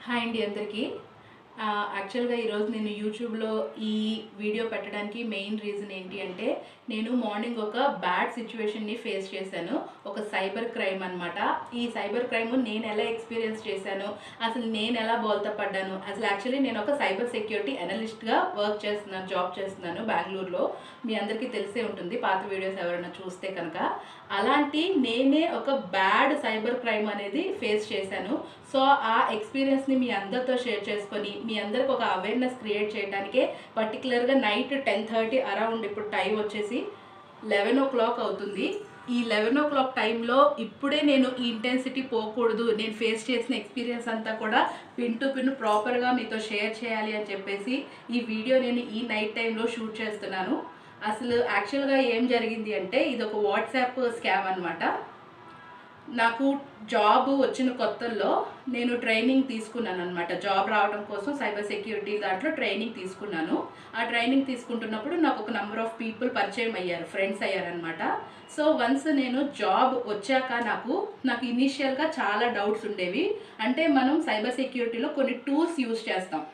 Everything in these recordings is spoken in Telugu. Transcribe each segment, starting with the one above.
హాయ్ అండి అందరికీ. ఆ, యాక్చువల్గా ఈరోజు నేను యూట్యూబ్లో ఈ వీడియో పెట్టడానికి మెయిన్ రీజన్ ఏంటి అంటే నేను మార్నింగ్ ఒక బ్యాడ్ సిచ్యువేషన్ని ఫేస్ చేశాను. ఒక సైబర్ క్రైమ్ అనమాట ఈ సైబర్ క్రైమ్ నేను ఎలా ఎక్స్పీరియన్స్ చేశాను? అసలు నేను ఎలా బోల్తపడ్డాను అసలు యాక్చువల్లీ నేను ఒక సైబర్ సెక్యూరిటీ అనలిస్ట్గా వర్క్ చేస్తున్నాను జాబ్ చేస్తున్నాను బెంగళూరులో మీ అందరికీ తెలిసే ఉంటుంది పాత వీడియోస్ ఎవరైనా చూస్తే కనుక. అలాంటి నేనే ఒక బ్యాడ్ సైబర్ క్రైమ్ అనేది ఫేస్ చేశాను. సో ఆ ఎక్స్పీరియన్స్ని మీ అందరితో షేర్ చేసుకొని మీ అందరికి ఒక అవేర్నెస్ క్రియేట్ చేయడానికే పర్టికులర్గా నైట్ టెన్ థర్టీ అరౌండ్ ఇప్పుడు టైం వచ్చేసి లెవెన్ ఓ క్లాక్ అవుతుంది. ఈ లెవెన్ ఓ క్లాక్ టైంలో ఇప్పుడే నేను ఈ ఇంటెన్సిటీ పోకూడదు నేను ఫేస్ చేసిన ఎక్స్పీరియన్స్ అంతా కూడా పిన్ టు పిన్ ప్రాపర్గా మీతో షేర్ చేయాలి అని చెప్పేసి ఈ వీడియో నేను ఈ నైట్ టైంలో షూట్ చేస్తున్నాను. అసలు యాక్చువల్గా ఏం జరిగింది అంటే ఇది ఒక వాట్సాప్ స్కామ్ అనమాట నాకు జాబ్ వచ్చిన కొత్తల్లో నేను ట్రైనింగ్ తీసుకున్నాను అనమాట జాబ్ రావడం కోసం సైబర్ సెక్యూరిటీ దాంట్లో ట్రైనింగ్ తీసుకున్నాను. ఆ ట్రైనింగ్ తీసుకుంటున్నప్పుడు నాకు ఒక నెంబర్ ఆఫ్ పీపుల్ పరిచయం అయ్యారు ఫ్రెండ్స్ అయ్యారనమాట సో వన్స్ నేను జాబ్ వచ్చాక నాకు నాకు ఇనీషియల్గా చాలా డౌట్స్ ఉండేవి. అంటే మనం సైబర్ సెక్యూరిటీలో కొన్ని టూల్స్ యూజ్ చేస్తాం.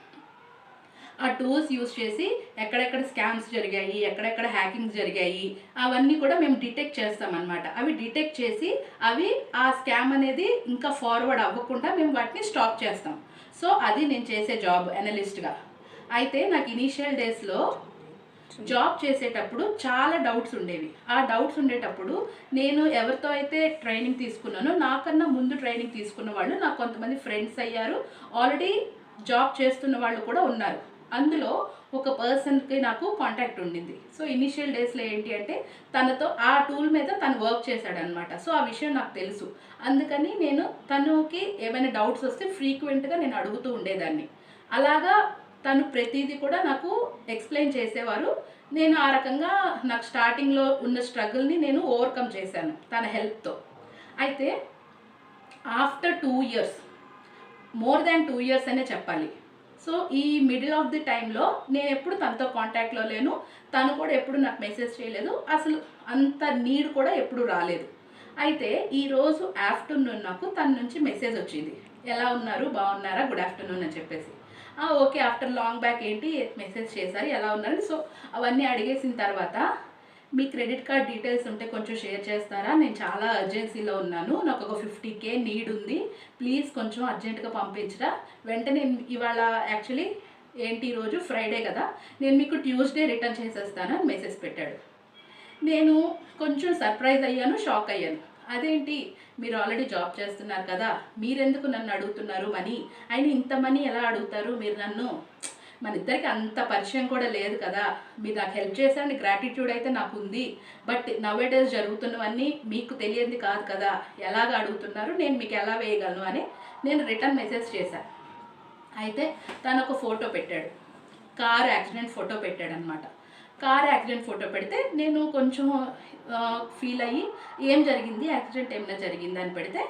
ఆ టూల్స్ యూస్ చేసి ఎక్కడెక్కడ స్కామ్స్ జరిగాయి ఎక్కడెక్కడ హ్యాకింగ్స్ జరిగాయి అవన్నీ కూడా మేము డిటెక్ట్ చేస్తాం అనమాట అవి డిటెక్ట్ చేసి అవి ఆ స్కామ్ అనేది ఇంకా ఫార్వర్డ్ అవ్వకుండా మేము వాటిని స్టాప్ చేస్తాం. సో అది నేను చేసే జాబ్ అనలిస్ట్గా అయితే నాకు ఇనీషియల్ డేస్లో జాబ్ చేసేటప్పుడు చాలా డౌట్స్ ఉండేవి. ఆ డౌట్స్ ఉండేటప్పుడు నేను ఎవరితో అయితే ట్రైనింగ్ తీసుకున్నానో నాకన్నా ముందు ట్రైనింగ్ తీసుకున్న వాళ్ళు నాకు కొంతమంది ఫ్రెండ్స్ అయ్యారు. ఆల్రెడీ జాబ్ చేస్తున్న వాళ్ళు కూడా ఉన్నారు. అందులో ఒక పర్సన్కి నాకు కాంటాక్ట్ ఉండింది. సో ఇనిషియల్ డేస్లో ఏంటి అంటే తనతో ఆ టూల్ మీద తను వర్క్ చేశాడనమాట సో ఆ విషయం నాకు తెలుసు. అందుకని నేను తనకి ఏమైనా డౌట్స్ వస్తే ఫ్రీక్వెంట్గా నేను అడుగుతూ ఉండేదాన్ని. అలాగా తను ప్రతిదీ కూడా నాకు ఎక్స్ప్లెయిన్ చేసేవారు. నేను ఆ రకంగా నాకు స్టార్టింగ్లో ఉన్న స్ట్రగుల్ని నేను ఓవర్కమ్ చేశాను తన హెల్ప్తో. అయితే after two years more than two years అనే చెప్పాలి. సో ఈ మిడిల్ ఆఫ్ ది టైంలో నేను ఎప్పుడు తనతో కాంటాక్ట్లో లేను. తను కూడా ఎప్పుడు నాకు మెసేజ్ చేయలేదు. అసలు అంత నీడ్ కూడా ఎప్పుడు రాలేదు. అయితే ఈరోజు ఆఫ్టర్నూన్ నాకు తన నుంచి మెసేజ్ వచ్చింది. ఎలా ఉన్నారు? బాగున్నారా? గుడ్ ఆఫ్టర్నూన్ అని చెప్పేసి. ఓకే ఆఫ్టర్ లాంగ్ బ్యాక్ ఏంటి? మెసేజ్ చేశారు. ఎలా ఉన్నారు సో అవన్నీ అడిగేసిన తర్వాత మీ క్రెడిట్ కార్డ్ డీటెయిల్స్ ఉంటే కొంచెం షేర్ చేస్తారా? నేను చాలా అర్జెన్సీలో ఉన్నాను. నాకు ఒక ఫిఫ్టీ కే నీడ్ ఉంది. ప్లీజ్ కొంచెం అర్జెంటుగా పంపించరా? వెంటనే ఇవాళ యాక్చువల్లీ ఏంటి ఈరోజు ఫ్రైడే కదా. నేను మీకు ట్యూస్డే రిటర్న్ చేసేస్తాను అని మెసేజ్ పెట్టాడు. నేను కొంచెం సర్ప్రైజ్ అయ్యాను షాక్ అయ్యాను. అదేంటి? మీరు ఆల్రెడీ జాబ్ చేస్తున్నారు కదా. మీరెందుకు నన్ను అడుగుతున్నారు మనీ? అయినా ఇంత మనీ ఎలా అడుగుతారు మీరు నన్ను? మన ఇద్దరికి అంత పరిచయం కూడా లేదు కదా. మీరు నాకు హెల్ప్ చేశారని గ్రాటిట్యూడ్ అయితే నాకు ఉంది బట్ నవే డేస్ జరుగుతున్నవన్నీ మీకు తెలియంది కాదు కదా. ఎలాగ అడుగుతున్నారు నేను మీకు ఎలా వేయగలను అని నేను రిటర్న్ మెసేజ్ చేశాను అయితే తను ఒక ఫోటో పెట్టాడు. కార్ యాక్సిడెంట్ ఫోటో పెట్టాడు అనమాట కార్ యాక్సిడెంట్ ఫోటో పెడితే నేను కొంచెం ఫీల్ అయ్యి ఏం జరిగింది? యాక్సిడెంట్ ఏమైనా జరిగింది అని పెడితే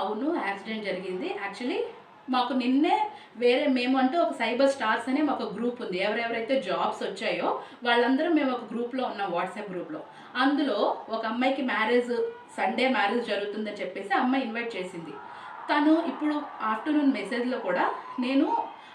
అవును యాక్సిడెంట్ జరిగింది. యాక్చువల్లీ మాకు నిన్నే వేరే మేము అంటూ ఒక సైబర్ స్టార్స్ అనే మాకు గ్రూప్ ఉంది. ఎవరెవరైతే జాబ్స్ వచ్చాయో వాళ్ళందరూ మేము ఒక గ్రూప్లో ఉన్నాం వాట్సాప్ గ్రూప్లో. అందులో ఒక అమ్మాయికి మ్యారేజ్ సండే మ్యారేజ్ జరుగుతుందని చెప్పేసి అమ్మాయి ఇన్వైట్ చేసింది. తను ఇప్పుడు ఆఫ్టర్నూన్ మెసేజ్లో కూడా నేను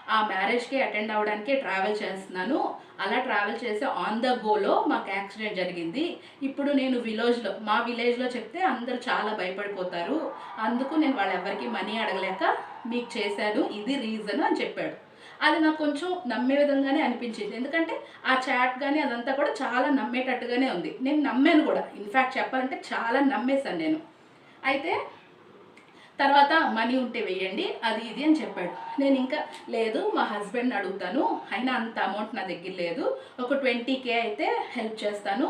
ఆ మ్యారేజ్కి అటెండ్ అవ్వడానికే ట్రావెల్ చేస్తున్నాను. అలా ట్రావెల్ చేసి ఆన్ ద గోలో మాకు యాక్సిడెంట్ జరిగింది. ఇప్పుడు నేను విలేజ్లో మా విలేజ్లో చెప్తే అందరు చాలా భయపడిపోతారు. అందుకు నేను వాళ్ళెవ్వరికి మనీ అడగలేక మీకు చేశాను ఇది రీజన్ అని చెప్పాడు. అది నాకు కొంచెం నమ్మే విధంగానే అనిపించింది. ఎందుకంటే ఆ చాట్ కానీ అదంతా కూడా చాలా నమ్మేటట్టుగానే ఉంది. నేను నమ్మాను కూడా. ఇన్ఫ్యాక్ట్ చెప్పాలంటే చాలా నమ్మేశాను నేను. అయితే తర్వాత మనీ ఉంటే వేయండి అది ఇది అని చెప్పాడు. నేను ఇంకా లేదు మా హస్బెండ్ని అడుగుతాను అయినా అంత అమౌంట్ నా దగ్గర లేదు ఒక ట్వంటీ కే అయితే హెల్ప్ చేస్తాను.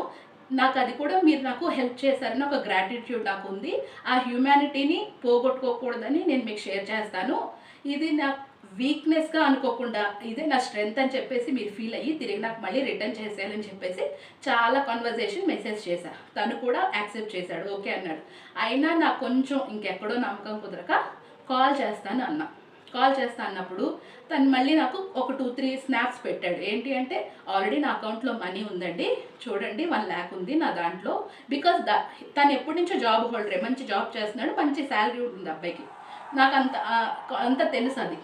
నాకు అది కూడా మీరు నాకు హెల్ప్ చేశారని ఒక గ్రాటిట్యూడ్ నాకు ఉంది. ఆ హ్యూమానిటీని పోగొట్టుకోకూడదని నేను మీకు షేర్ చేస్తాను. ఇది నా వీక్నెస్గా అనుకోకుండా ఇదే నా స్ట్రెంగ్త్ అని చెప్పేసి మీరు ఫీల్ అయ్యి తిరిగి నాకు మళ్ళీ రిటర్న్ చేసేయాలని చెప్పేసి చాలా కన్వర్జేషన్ మెసేజ్ చేశా. తను కూడా యాక్సెప్ట్ చేశాడు. ఓకే అన్నాడు. అయినా నాకు కొంచెం ఇంకెక్కడో నమ్మకం కుదరక కాల్ చేస్తాను అన్నా. కాల్ చేస్తా అన్నప్పుడు తను మళ్ళీ నాకు ఒక టూ త్రీ స్నాప్స్ పెట్టాడు. ఏంటి అంటే ఆల్రెడీ నా అకౌంట్లో మనీ ఉందండి. చూడండి వన్ ల్యాక్ ఉంది నా దాంట్లో. బికాస్ దా తను ఎప్పటి నుంచో జాబ్ హోల్డరే మంచి జాబ్ చేస్తున్నాడు. మంచి శాలరీ ఉంది అబ్బాయికి. నాకు అంత అంత తెలుసు అది.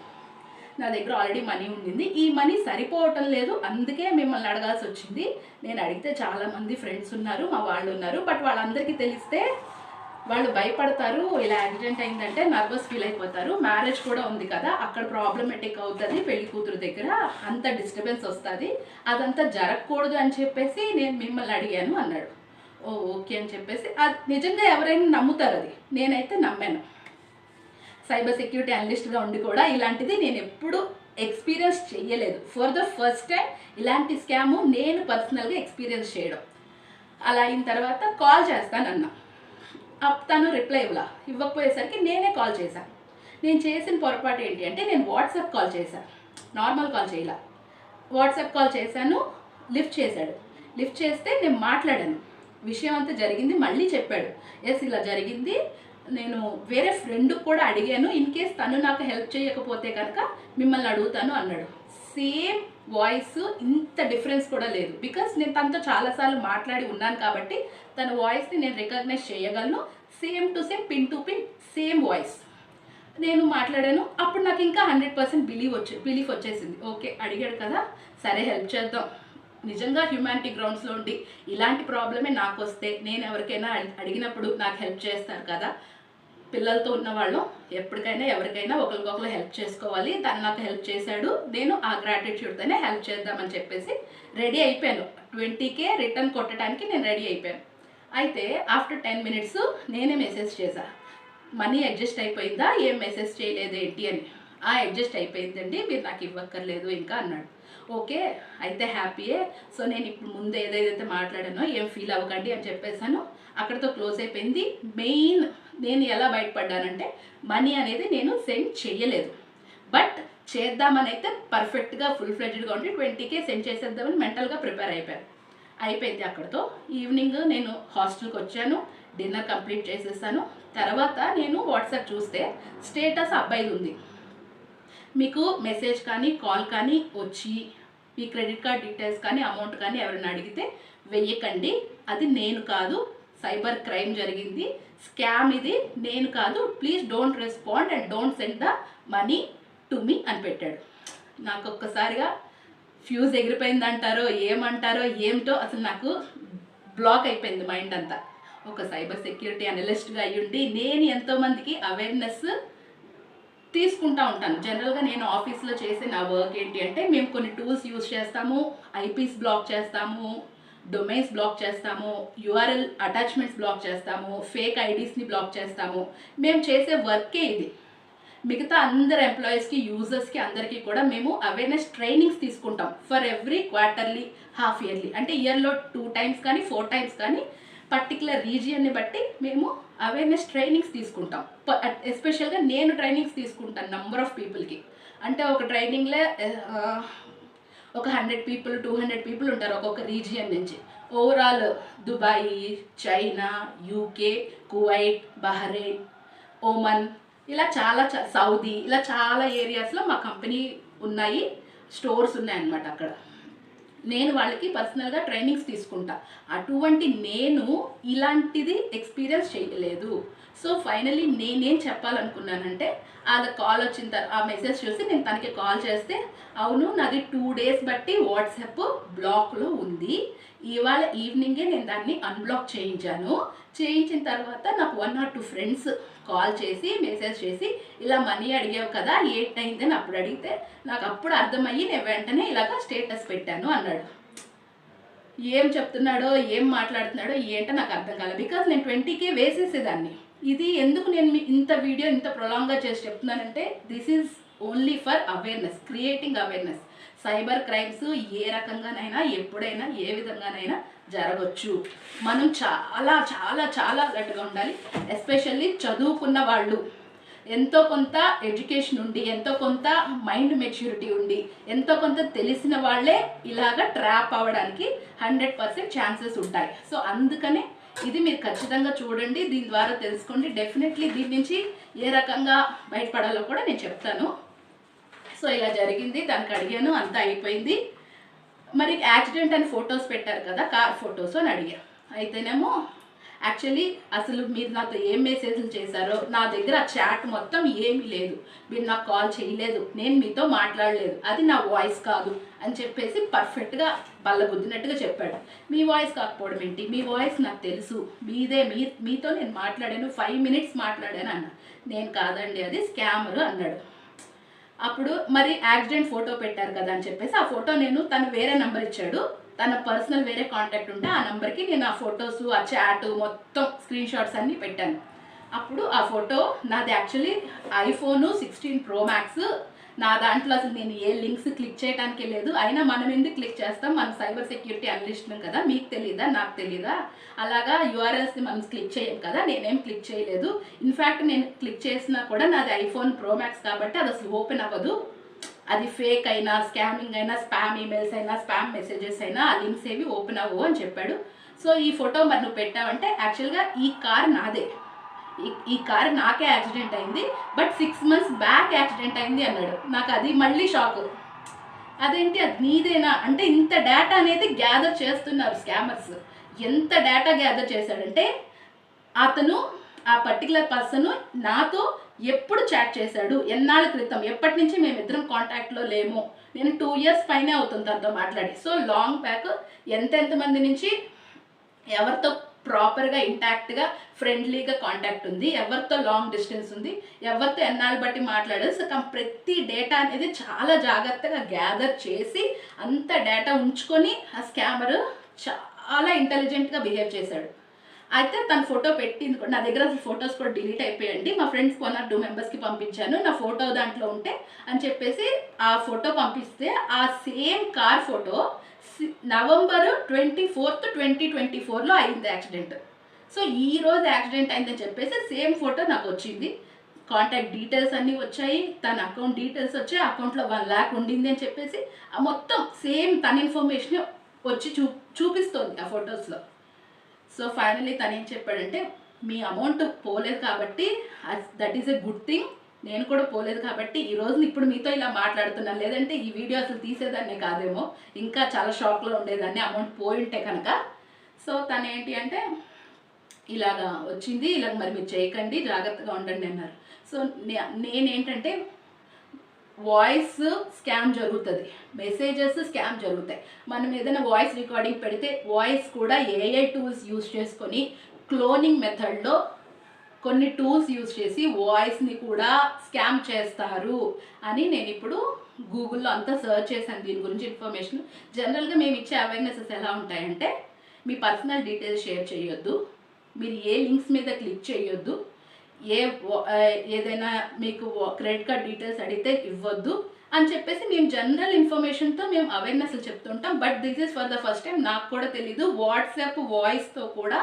నా దగ్గర ఆల్రెడీ మనీ ఉండింది. ఈ మనీ సరిపోవటం లేదు. అందుకే మిమ్మల్ని అడగాల్సి వచ్చింది. నేను అడిగితే చాలామంది ఫ్రెండ్స్ ఉన్నారు మా వాళ్ళు ఉన్నారు బట్ వాళ్ళందరికీ తెలిస్తే వాళ్ళు భయపడతారు. ఇలా యాక్సిడెంట్ అయిందంటే నర్వస్ ఫీల్ అయిపోతారు. మ్యారేజ్ కూడా ఉంది కదా అక్కడ ప్రాబ్లమెటిక్ అవుతుంది పెళ్ళి కూతురు దగ్గర అంత డిస్టర్బెన్స్ వస్తుంది. అదంతా జరగకూడదు అని చెప్పేసి నేను మిమ్మల్ని అడిగాను అన్నాడు. ఓ ఓకే అని చెప్పేసి. అది నిజంగా ఎవరైనా నమ్ముతారు అది. నేనైతే నమ్మాను. సైబర్ సెక్యూరిటీ అనలిస్ట్గా ఉండి కూడా ఇలాంటిది నేను ఎప్పుడు ఎక్స్పీరియన్స్ చేయలేదు ఫర్ ద ఫస్ట్ టైం ఇలాంటి స్కాము నేను పర్సనల్గా ఎక్స్పీరియన్స్ చేయడం. అలా అయిన తర్వాత కాల్ చేస్తానన్నా. అప్ తను రిప్లై ఇవ్వలా. ఇవ్వకపోయేసరికి నేనే కాల్ చేశాను నేను చేసిన పొరపాటు ఏంటి అంటే నేను వాట్సాప్ కాల్ చేశాను నార్మల్ కాల్ చేయలా. వాట్సాప్ కాల్ చేశాను లిఫ్ట్ చేశాడు. లిఫ్ట్ చేస్తే నేను మాట్లాడాను. విషయం అంతా జరిగింది మళ్ళీ చెప్పాడు. ఎస్ ఇలా జరిగింది. నేను వేరే ఫ్రెండ్ కూడా అడిగాను ఇన్ కేస్ తను నాకు హెల్ప్ చేయకపోతే కనుక మిమ్మల్ని అడుగుతాను అన్నాడు. సేమ్ వాయిస్ ఇంత డిఫరెన్స్ కూడా లేదు. బికాస్ నేను తనతో చాలాసార్లు మాట్లాడి ఉన్నాను కాబట్టి తన వాయిస్ని నేను రికగ్నైజ్ చేయగలను. Same to same pin to pin same voice నేను మాట్లాడాను అప్పుడు నాకు ఇంకా హండ్రెడ్ పర్సెంట్ బిలీవ్ వచ్చే బిలీఫ్ వచ్చేసింది. ఓకే అడిగాడు కదా సరే హెల్ప్ చేద్దాం. నిజంగా హ్యూమానిటీ గ్రౌండ్స్లో ఉండి ఇలాంటి ప్రాబ్లమే నాకు వస్తే నేను ఎవరికైనా అడిగినప్పుడు నాకు హెల్ప్ చేస్తారు కదా పిల్లలతో ఉన్నవాళ్ళం ఎప్పటికైనా ఎవరికైనా ఒకరికొకరు హెల్ప్ చేసుకోవాలి. తను నాకు హెల్ప్ చేశాడు. నేను ఆ గ్రాటిట్యూడ్తోనే హెల్ప్ చేద్దామని చెప్పేసి రెడీ అయిపోయాను. ట్వంటీకే రిటర్న్ కొట్టడానికి నేను రెడీ అయిపోయాను. అయితే ఆఫ్టర్ టెన్ మినిట్స్ నేనే మెసేజ్ చేశా. మనీ అడ్జస్ట్ అయిపోయిందా? ఏం మెసేజ్ చేయలేదు ఏంటి అని. ఆ అడ్జస్ట్ అయిపోయిందండి. మీరు నాకు ఇవ్వక్కర్లేదు ఇంకా అన్నాడు. ఓకే అయితే హ్యాపీయే. సో నేను ఇప్పుడు ముందు ఏదైతే మాట్లాడానో ఏం ఫీల్ అవ్వకండి అని చెప్పేసాను అక్కడితో క్లోజ్ అయిపోయింది. మెయిన్ నేను ఎలా బయటపడ్డానంటే మనీ అనేది నేను సెండ్ చేయలేదు బట్ చేద్దామని అయితే పర్ఫెక్ట్గా ఫుల్ ఫ్లెడ్జ్డ్గా ఉండి ట్వంటీకే సెండ్ చేసేద్దామని మెంటల్గా ప్రిపేర్ అయిపోయాను. అయిపోయింది అక్కడితో. ఈవినింగ్ నేను హాస్టల్కి వచ్చాను. డిన్నర్ కంప్లీట్ చేసేసాను. తర్వాత నేను వాట్సాప్ చూస్తే స్టేటస్ అబ్బాయిది ఉంది. మీకు మెసేజ్ కానీ కాల్ కానీ వచ్చి మీ క్రెడిట్ కార్డ్ డీటెయిల్స్ కానీ అమౌంట్ కానీ ఎవరైనా అడిగితే వెయ్యకండి. అది నేను కాదు సైబర్ క్రైమ్ జరిగింది. స్కామ్ ఇది నేను కాదు. Please don't respond and don't send the money to me అని పెట్టాడు. నాకు ఒక్కసారిగా ఫ్యూజ్ ఎగిరిపోయింది అంటారో ఏమంటారో ఏమిటో అసలు నాకు బ్లాక్ అయిపోయింది మైండ్ అంతా. ఒక సైబర్ సెక్యూరిటీ అనలిస్ట్గా అయ్యుండి నేను ఎంతోమందికి అవేర్నెస్ తీసుకుంటా ఉంటాను. జనరల్గా నేను ఆఫీస్లో చేసే నా వర్క్ ఏంటి అంటే మేము కొన్ని టూల్స్ యూస్ చేస్తాము ఐపీస్ బ్లాక్ చేస్తాము డొమైన్స్ బ్లాక్ చేస్తాము యూఆర్ఎల్ అటాచ్మెంట్స్ బ్లాక్ చేస్తాము ఫేక్ ఐడీస్ని బ్లాక్ చేస్తాము. మేము చేసే వర్కే ఇది. మిగతా అందరు ఎంప్లాయీస్కి యూజర్స్కి అందరికీ కూడా మేము అవేర్నెస్ ట్రైనింగ్స్ తీసుకుంటాం for every quarterly half yearly అంటే ఇయర్లో టూ టైమ్స్ కానీ ఫోర్ టైమ్స్ కానీ పర్టికులర్ రీజియన్ని బట్టి మేము అవేర్నెస్ ట్రైనింగ్స్ తీసుకుంటాం. ఎస్పెషల్గా నేను ట్రైనింగ్స్ తీసుకుంటాను నంబర్ ఆఫ్ పీపుల్కి అంటే ఒక ట్రైనింగ్లో ఒక hundred people two hundred people ఉంటారు ఒక్కొక్క రీజియన్ నుంచి. Overall Dubai China UK Kuwait Bahrain Oman ఇలా చాలా చా- సౌదీ ఇలా చాలా ఏరియాస్లో మా కంపెనీ ఉన్నాయి స్టోర్స్ ఉన్నాయన్నమాట అక్కడ. నేను వాళ్ళకి పర్సనల్గా ట్రైనింగ్స్ తీసుకుంటా. అటువంటి నేను ఇలాంటిది ఎక్స్పీరియన్స్ చేయలేదు. సో ఫైనలీ నేనేం చెప్పాలనుకున్నానంటే అది కాల్ వచ్చిన తర్వాత ఆ మెసేజ్ చూసి నేను తనకి కాల్ చేస్తే అవును నాది టూ డేస్ బట్టి వాట్సాప్ బ్లాక్లో ఉంది. ఇవాళ ఈవినింగే నేను దాన్ని అన్బ్లాక్ చేయించాను. చేయించిన తర్వాత నాకు one or two friends call చేసి మెసేజ్ చేసి ఇలా మనీ అడిగావు కదా ఏంటి అయిందని అప్పుడు అడిగితే నాకు అప్పుడు అర్థమయ్యి నేను వెంటనే ఇలాగ స్టేటస్ పెట్టాను అన్నాడు. ఏం చెప్తున్నాడో ఏం మాట్లాడుతున్నాడో ఏంటో నాకు అర్థం కాలేదు బికాజ్ నేను ట్వంటీకే వేసేసేదాన్ని. ఇది ఎందుకు నేను ఇంత వీడియో ఇంత ప్రొలాంగ్గా చేసి చెప్తున్నానంటే this is only for awareness creating awareness cyber crimes ఏ రకంగానైనా ఎప్పుడైనా ఏ విధంగానైనా జరగవచ్చు మనం చాలా చాలా చాలా అలర్ట్గా ఉండాలి. ఎస్పెషల్లీ చదువుకున్న వాళ్ళు. ఎంతో కొంత ఎడ్యుకేషన్ ఉండి ఎంతో కొంత మైండ్ మెచ్యూరిటీ ఉండి ఎంతో కొంత తెలిసిన వాళ్ళే ఇలాగ ట్రాప్ అవ్వడానికి హండ్రెడ్ పర్సెంట్ ఛాన్సెస్ ఉంటాయి. సో అందుకనే ఇది మీరు ఖచ్చితంగా చూడండి. దీని ద్వారా తెలుసుకోండి. డెఫినెట్లీ దీని నుంచి ఏ రకంగా బయటపడాలో కూడా నేను చెప్తాను. సో ఇలా జరిగింది దానికి అడిగాను అంతా అయిపోయింది. మరి యాక్సిడెంట్ అని ఫొటోస్ పెట్టారు కదా కార్ ఫొటోస్ అని అడిగా అయితేనేమో యాక్చువల్లీ అసలు మీరు నాతో ఏం మెసేజ్లు చేశారో నా దగ్గర ఆ చాట్ మొత్తం ఏమీ లేదు. మీరు నాకు కాల్ చేయలేదు నేను మీతో మాట్లాడలేదు అది నా వాయిస్ కాదు అని చెప్పేసి పర్ఫెక్ట్గా బల్లగుద్దినట్టుగా చెప్పాడు. మీ వాయిస్ కాకపోవడం ఏంటి? మీ వాయిస్ నాకు తెలుసు. మీదే మీ మీతో నేను మాట్లాడాను ఫైవ్ మినిట్స్ మాట్లాడాను అన్న నేను కాదండి అది స్కామర్ అన్నాడు. అప్పుడు మరి యాక్సిడెంట్ ఫోటో పెట్టారు కదా అని చెప్పేసి ఆ ఫోటో నేను తను వేరే నెంబర్ ఇచ్చాడు. తన పర్సనల్ వేరే కాంటాక్ట్ ఉంటే ఆ నెంబర్కి నేను ఆ ఫొటోస్ ఆ చాట్ మొత్తం స్క్రీన్ షాట్స్ అన్నీ పెట్టాను. అప్పుడు ఆ ఫోటో నాది actually iPhone sixteen pro max నా దాంట్లో అసలు నేను ఏ లింక్స్ క్లిక్ చేయడానికి లేదు. అయినా మనం ఎందుకు క్లిక్ చేస్తాం? మనం సైబర్ సెక్యూరిటీ అనలిస్ట్నం కదా? మీకు తెలీదా? నాకు తెలీదా? అలాగా యూఆర్ఎల్స్ని మనం క్లిక్ చేయం కదా? నేనేం క్లిక్ చేయలేదు. ఇన్ఫ్యాక్ట్ నేను క్లిక్ చేసినా కూడా నాది ఐఫోన్ ప్రోమాక్స్ కాబట్టి అది అసలు ఓపెన్ అవ్వదు. అది ఫేక్ అయినా స్కామింగ్ అయినా స్పామ్ ఈమెయిల్స్ అయినా స్పామ్ మెసేజెస్ అయినా ఆ లింక్స్ ఏవి ఓపెన్ అవ్వవు అని చెప్పాడు. సో ఈ ఫోటో మరి నువ్వు పెట్టావంటే యాక్చువల్గా ఈ కార్ నాదే. ఈ ఈ కార్ నాకే యాక్సిడెంట్ అయింది but six months back accident అయింది అన్నాడు. నాకు అది మళ్ళీ షాక్ అదేంటి? అది నీదేనా? అంటే ఇంత డేటా అనేది గ్యాదర్ చేస్తున్నారు స్కామర్స్ ఎంత డేటా గ్యాదర్ చేశాడంటే అతను ఆ పర్టికులర్ పర్సన్ నాతో ఎప్పుడు చాట్ చేశాడు. ఎన్నాళ్ళ క్రితం? ఎప్పటి నుంచి మేమిద్దరం కాంటాక్ట్లో లేము? నేను టూ ఇయర్స్ పైనే అవుతుంది తనతో మాట్లాడి. సో లాంగ్ బ్యాక్ ఎంతెంత మంది నుంచి ఎవరితో ప్రాపర్గా ఇంటాక్ట్గా ఫ్రెండ్లీగా కాంటాక్ట్ ఉంది. ఎవరితో లాంగ్ డిస్టెన్స్ ఉంది ఎవరితో ఎన్నాళ్ళు బట్టి మాట్లాడదు సో కం- ప్రతి డేటా అనేది చాలా జాగ్రత్తగా గ్యాదర్ చేసి అంత డేటా ఉంచుకొని ఆ స్కామర్ చాలా ఇంటెలిజెంట్గా బిహేవ్ చేశాడు. అయితే తన ఫోటో పెట్టింది కూడా నా దగ్గర అసలు ఫొటోస్ కూడా డిలీట్ అయిపోయాయండి. మా ఫ్రెండ్స్ వన్ ఆర్ టూ మెంబర్స్కి పంపించాను. నా ఫోటో దాంట్లో ఉంటే అని చెప్పేసి ఆ ఫోటో పంపిస్తే ఆ same car photo November twenty fourth twenty twenty ఫోర్లో అయింది యాక్సిడెంట్ సో ఈ రోజు యాక్సిడెంట్ అయిందని చెప్పేసి సేమ్ ఫోటో నాకు వచ్చింది. కాంటాక్ట్ డీటెయిల్స్ అన్నీ వచ్చాయి. తన అకౌంట్ డీటెయిల్స్ వచ్చాయి. అకౌంట్లో వన్ ల్యాక్ ఉండింది అని చెప్పేసి ఆ మొత్తం సేమ్ తన ఇన్ఫర్మేషన్ వచ్చి చూ చూపిస్తోంది ఆ ఫొటోస్లో సో ఫైనల్లీ తను ఏం చెప్పాడంటే మీ అమౌంట్ పోలేదు కాబట్టి that is a good thing నేను కూడా పోలేదు కాబట్టి ఈ రోజు ఇప్పుడు మీతో ఇలా మాట్లాడుతున్నాను. లేదంటే ఈ వీడియో అసలు తీసేదాన్నే కాదేమో. ఇంకా చాలా షాక్లో ఉండేదాన్ని అమౌంట్ పోయి ఉంటే కనుక. సో తను ఏంటి అంటే ఇలాగా వచ్చింది ఇలాగ మరి మీరు చేయకండి జాగ్రత్తగా ఉండండి అన్నారు. సో నే- నేనేంటంటే వాయిస్ స్కామ్ జరుగుతుంది. మెసేజెస్ స్కామ్ జరుగుతాయి. మనం ఏదైనా వాయిస్ రికార్డింగ్ పెడితే వాయిస్ కూడా ఏఐ టూల్స్ యూస్ చేసుకొని క్లోనింగ్ మెథడ్లో కొన్ని టూల్స్ యూస్ చేసి వాయిస్ని కూడా స్కామ్ చేస్తారు అని నేను ఇప్పుడు గూగుల్లో అంతా సెర్చ్ చేశాను దీని గురించి ఇన్ఫర్మేషన్. జనరల్గా మేము ఇచ్చే అవేర్నెసెస్ ఎలా ఉంటాయంటే మీ పర్సనల్ డీటెయిల్స్ షేర్ చేయొద్దు. మీరు ఏ లింక్స్ మీద క్లిక్ చేయొద్దు. ఏ ఏదైనా మీకు క్రెడిట్ కార్డ్ డీటెయిల్స్ అడిగితే ఇవ్వద్దు అని చెప్పేసి మేము జనరల్ ఇన్ఫర్మేషన్తో మేము అవేర్నెస్ చెప్తుంటాం. But this is for the first time నాకు కూడా తెలీదు. వాట్సాప్ వాయిస్తో కూడా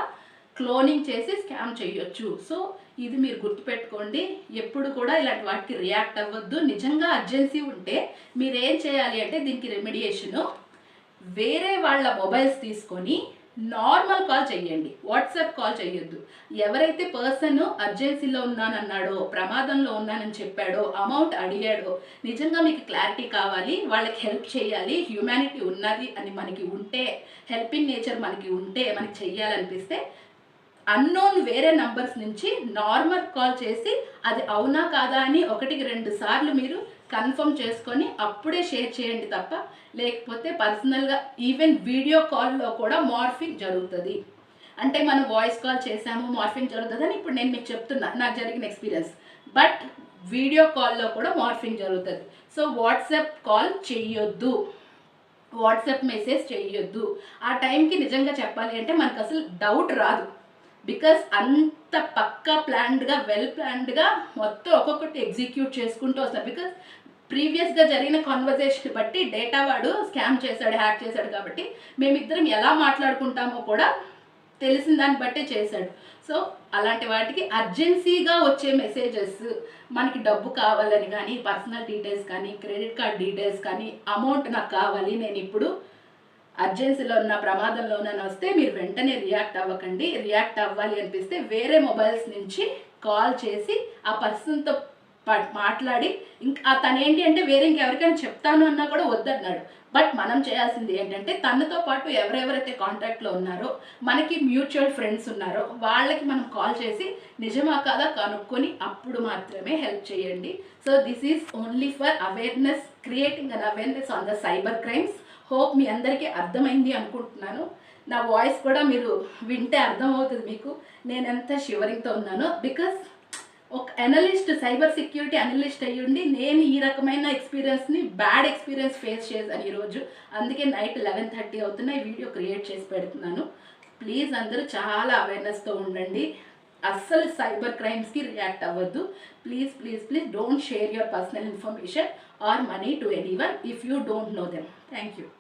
క్లోనింగ్ చేసి స్కామ్ చేయొచ్చు. సో ఇది మీరు గుర్తుపెట్టుకోండి. ఎప్పుడు కూడా ఇలాంటి వాటికి రియాక్ట్ అవ్వద్దు. నిజంగా అర్జెన్సీ ఉంటే మీరు ఏం చేయాలి అంటే దీనికి రెమిడియేషను వేరే వాళ్ళ మొబైల్స్ తీసుకొని నార్మల్ కాల్ చెయ్యండి. వాట్సాప్ కాల్ చేయొద్దు ఎవరైతే పర్సన్ అర్జెన్సీలో ఉన్నానన్నాడో ప్రమాదంలో ఉన్నానని చెప్పాడో అమౌంట్ అడిగాడో నిజంగా మీకు క్లారిటీ కావాలి వాళ్ళకి హెల్ప్ చేయాలి హ్యూమానిటీ ఉన్నది అని మనకి ఉంటే హెల్పింగ్ నేచర్ మనకి ఉంటే మనకి చెయ్యాలనిపిస్తే అన్నోన్ వేరే నంబర్స్ నుంచి నార్మల్ కాల్ చేసి అది అవునా కాదా అని ఒకటికి రెండు సార్లు మీరు కన్ఫర్మ్ చేసుకొని అప్పుడే షేర్ చేయండి తప్ప లేకపోతే పర్సనల్గా ఈవెన్ వీడియో కాల్లో కూడా మార్ఫింగ్ జరుగుతుంది. అంటే మనం వాయిస్ కాల్ చేసాము మార్ఫింగ్ జరుగుతుందని ఇప్పుడు నేను మీకు చెప్తున్నా నాకు జరిగిన ఎక్స్పీరియన్స్. బట్ వీడియో కాల్లో కూడా మార్ఫింగ్ జరుగుతుంది. సో వాట్సాప్ కాల్ చెయ్యొద్దు. వాట్సాప్ మెసేజ్ చేయొద్దు ఆ టైంకి నిజంగా చెప్పాలి అంటే మనకు అసలు డౌట్ రాదు. బికాస్ అంత పక్కా ప్లాన్డ్గా వెల్ ప్లాన్డ్గా మొత్తం ఒక్కొక్కటి ఎగ్జిక్యూట్ చేసుకుంటూ వస్తారు. బికాస్ ప్రీవియస్గా జరిగిన కాన్వర్జేషన్ బట్టి డేటా వాడు స్కామ్ చేశాడు హ్యాక్ చేశాడు కాబట్టి మేమిద్దరం ఎలా మాట్లాడుకుంటామో కూడా తెలిసిన దాన్ని బట్టే చేశాడు. సో అలాంటి వాటికి అర్జెన్సీగా వచ్చే మెసేజెస్ మనకి డబ్బు కావాలని కానీ పర్సనల్ డీటెయిల్స్ కానీ క్రెడిట్ కార్డ్ డీటెయిల్స్ కానీ అమౌంట్ నాకు కావాలి నేను ఇప్పుడు అర్జెన్సీలో ఉన్న ప్రమాదంలోనైనా వస్తే మీరు వెంటనే రియాక్ట్ అవ్వకండి. రియాక్ట్ అవ్వాలి అనిపిస్తే వేరే మొబైల్స్ నుంచి కాల్ చేసి ఆ పర్సన్తో మాట్లాడి ఇంకా తను ఏంటి అంటే వేరే ఇంకెవరికైనా చెప్తాను అన్నా కూడా వద్దన్నాడు. బట్ మనం చేయాల్సింది ఏంటంటే తనతో పాటు ఎవరెవరైతే కాంటాక్ట్లో ఉన్నారో మనకి మ్యూచువల్ ఫ్రెండ్స్ ఉన్నారో వాళ్ళకి మనం కాల్ చేసి నిజమా కాదా కనుక్కొని అప్పుడు మాత్రమే హెల్ప్ చేయండి. So this is only for awareness creating an awareness on the cyber crimes. Hope మీ అందరికీ అర్థమైంది అనుకుంటున్నాను. నా వాయిస్ కూడా మీరు వింటే అర్థమవుతుంది మీకు. నేను ఎంత షివరింగ్తో ఉన్నానో. బికాస్ ఒక అనలిస్ట్ సైబర్ సెక్యూరిటీ అనలిస్ట్ అయ్యుండి నేను ఈ రకమైన ఎక్స్పీరియన్స్ని బ్యాడ్ ఎక్స్పీరియన్స్ ఫేస్ చేశాను ఈరోజు. అందుకే నైట్ లెవెన్ థర్టీ అవుతున్న ఈ వీడియో క్రియేట్ చేసి పెడుతున్నాను. ప్లీజ్ అందరూ చాలా అవేర్నెస్తో ఉండండి. అస్సలు సైబర్ క్రైమ్స్కి రియాక్ట్ అవ్వద్దు. Please please please don't share your personal information or money to anyone if you don't know them. Thank you.